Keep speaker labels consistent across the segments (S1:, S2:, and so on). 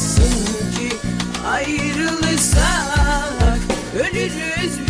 S1: Diyemezsin ki Ayrılırsak ölürüz biz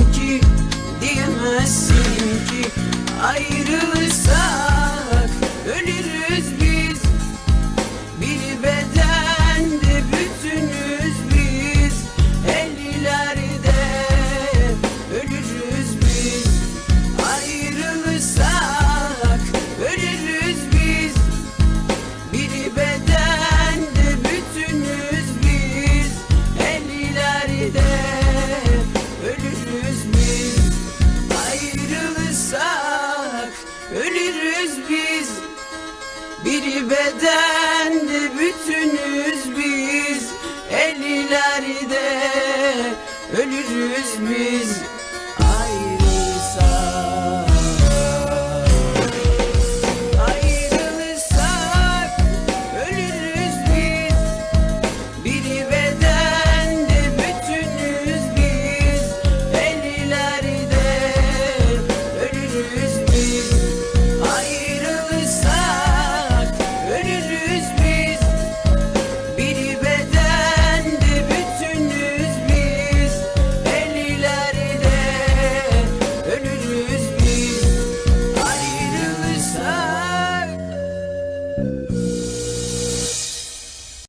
S1: Diyemezsin ki Ayrılırsak ölürüz Bir bedende bütünüz biz. Ellilerde ölürüz biz